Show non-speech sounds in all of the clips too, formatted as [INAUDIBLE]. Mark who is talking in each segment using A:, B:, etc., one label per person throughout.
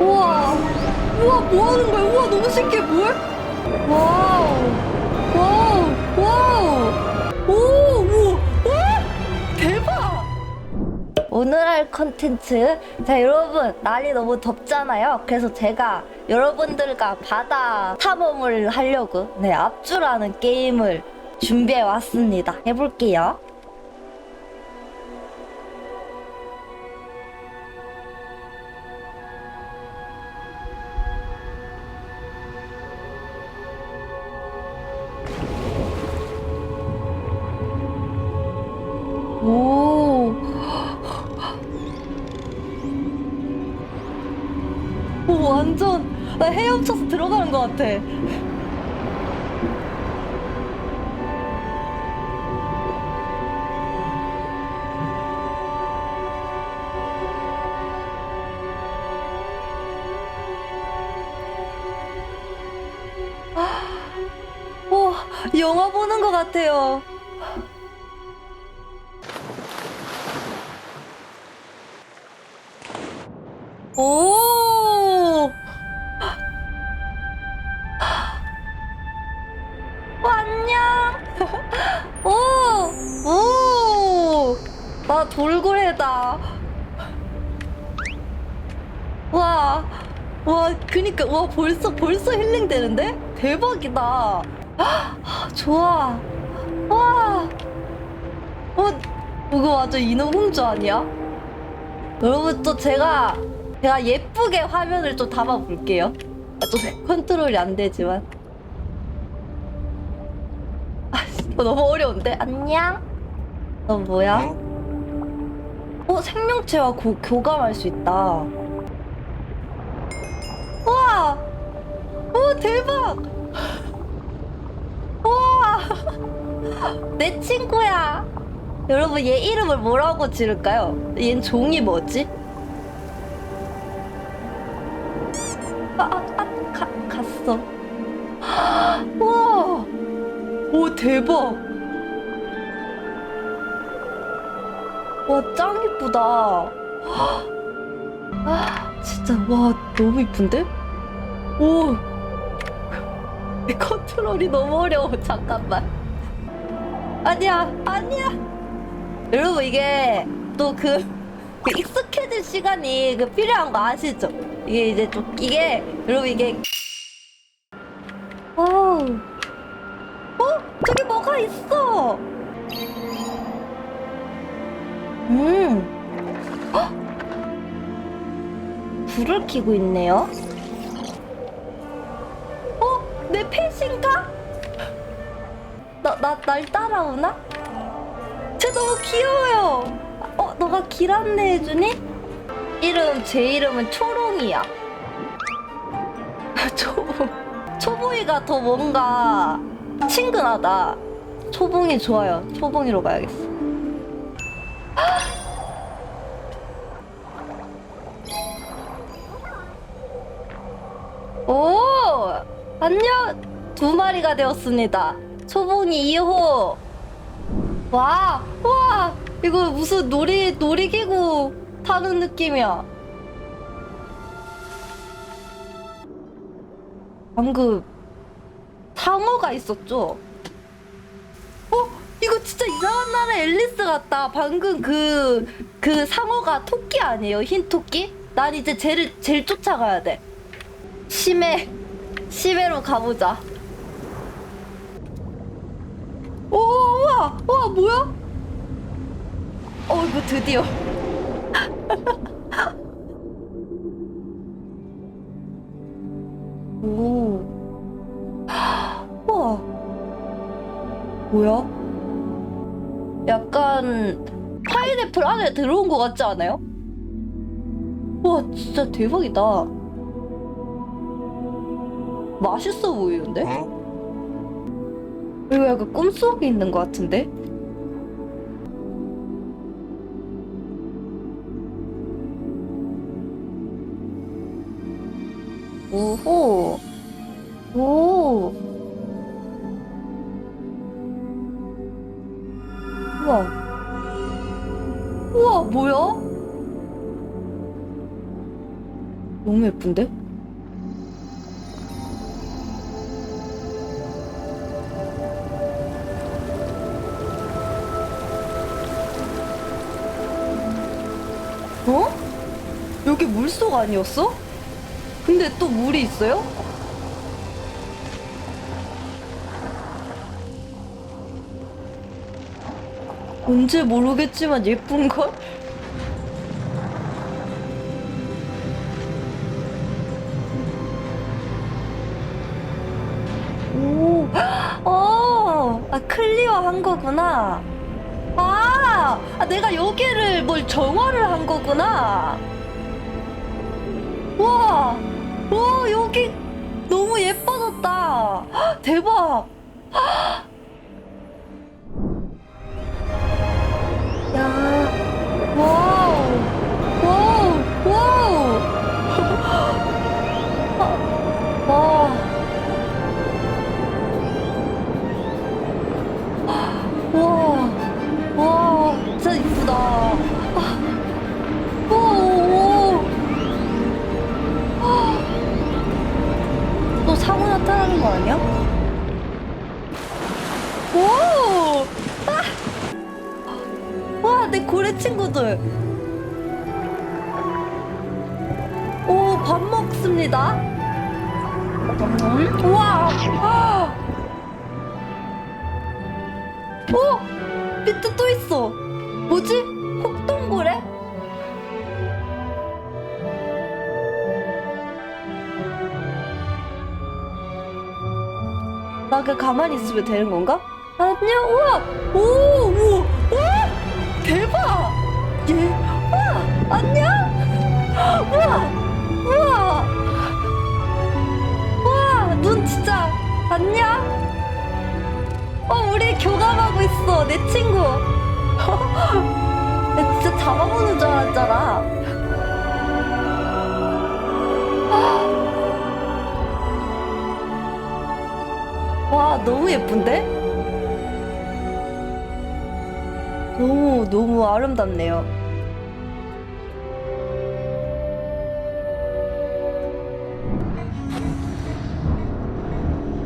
A: 우와. 우와, 뭐 하는 거야? 우와, 너무 신기해. 뭘? 와우. 와우. 와우. 오, 우와. 와! 대박! 오늘 할 컨텐츠. 자, 여러분, 날이 너무 덥잖아요. 그래서 제가 여러분들과 바다 탐험을 하려고, 네, 앞주라는 게임을 준비해 왔습니다. 해볼게요. 완전 나 헤엄쳐서 들어가는 것 같아. 오, 영화 보는 것 같아요. 오! 어, 안녕! [LAUGHS] 오! 오! 나 돌고래다. 와, 와, 그니까, 와, 벌써, 벌써 힐링 되는데? 대박이다. 아, [GASPS] 좋아. 와! 어, 이거 완전 인어공주 아니야? 여러분 또 제가 제가 예쁘게 화면을 좀 담아 볼게요. 아, 좀 컨트롤이 안 되지만. 아, 이거 너무 어려운데. 안녕. 너 뭐야? 어 생명체와 고, 교감할 수 있다. 와, 오 대박. 와, [LAUGHS] 내 친구야. 여러분 얘 이름을 뭐라고 지을까요? 얜 종이 뭐지? 대박. 와, 짱 이쁘다. 아, 진짜 와 너무 이쁜데? 오, 컨트롤이 너무 어려워. 잠깐만. 아니야, 아니야. 여러분 이게 또그 익숙해질 시간이 그 필요한 거 아시죠? 이게 이제 좀 이게 여러분 이게 어 뭐가 있어 음 헉! 불을 켜고 있네요 어? 내 펫인가? 나, 나, 날 따라오나? 쟤 너무 귀여워요. 어, 너가 길 안내해주니? 이름, 제 이름은 초롱이야. [LAUGHS] 초봉. 초봉이가 더 뭔가 친근하다. 초봉이 좋아요. 초봉이로 가야겠어. [GASPS] 오! 안녕! 두 마리가 되었습니다. 초봉이 2호. 와, 와, 이거 무슨 놀이 놀이기구 타는 느낌이야. 방금 상어가 있었죠? 어, 이거 진짜 이상한 나라 앨리스 같다. 방금 그, 그 상어가 토끼 아니에요? 흰 토끼? 난 이제 쟤를, 쟤를 쫓아가야 돼. 심해, 심해로 가보자. 오, 우와, 우와, 뭐야? 어, 이거 드디어. [LAUGHS] 오. 뭐야? 약간 파인애플 안에 들어온 것 같지 않아요? 와, 진짜 대박이다. 맛있어 보이는데? 이거 약간 꿈속에 있는 것 같은데? 오호. 오. 우와. 우와, 뭐야? 너무 예쁜데? 어? 여기 물속 아니었어? 근데 또 물이 있어요? 뭔지 모르겠지만 예쁜걸? 오, 어, 아, 클리어 한 거구나. 아, 아, 내가 여기를 뭘 정화를 한 거구나. 와, 와, 여기 너무 예뻐졌다. 헉, 대박. 헉. 고래 친구들. 오, 밥 먹습니다. 음, 우와! 아! 어? 밑에 또 있어. 뭐지? 혹동고래? 나그 가만히 있으면 되는 건가? 안녕, 우와! 오, 우와! 와! 예, 우와! 안녕! 우와! 우와! 우와! 눈 진짜! 안녕! 어, 우리 교감하고 있어, 내 친구. [LAUGHS] 나 진짜 잡아보는 줄 알았잖아. 와, 너무 예쁜데? 너무, 너무 아름답네요.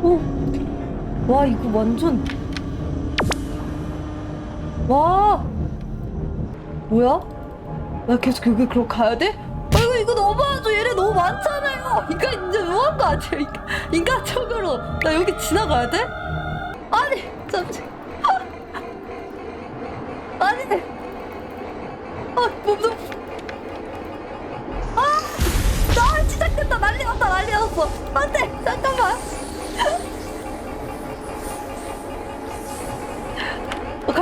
A: 오, 와, 이거 완전. 와! 뭐야? 나 계속 여기 그럼 가야 돼? 아이고 이거 너무하죠 얘네 너무 많잖아요. 인간 이제 너무한 거 아니야? 인간, 인간적으로. 나 여기 지나가야 돼? 아니 잠시. 아니. 아 몸도 아나 시작됐다. 난리 났다. 난리 났어. 안돼. 잠깐만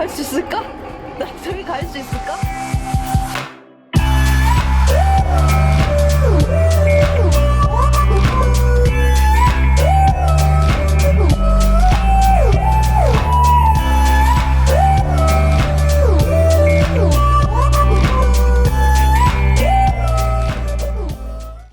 A: 갈 수 있을까? 나 저기 갈 수 있을까?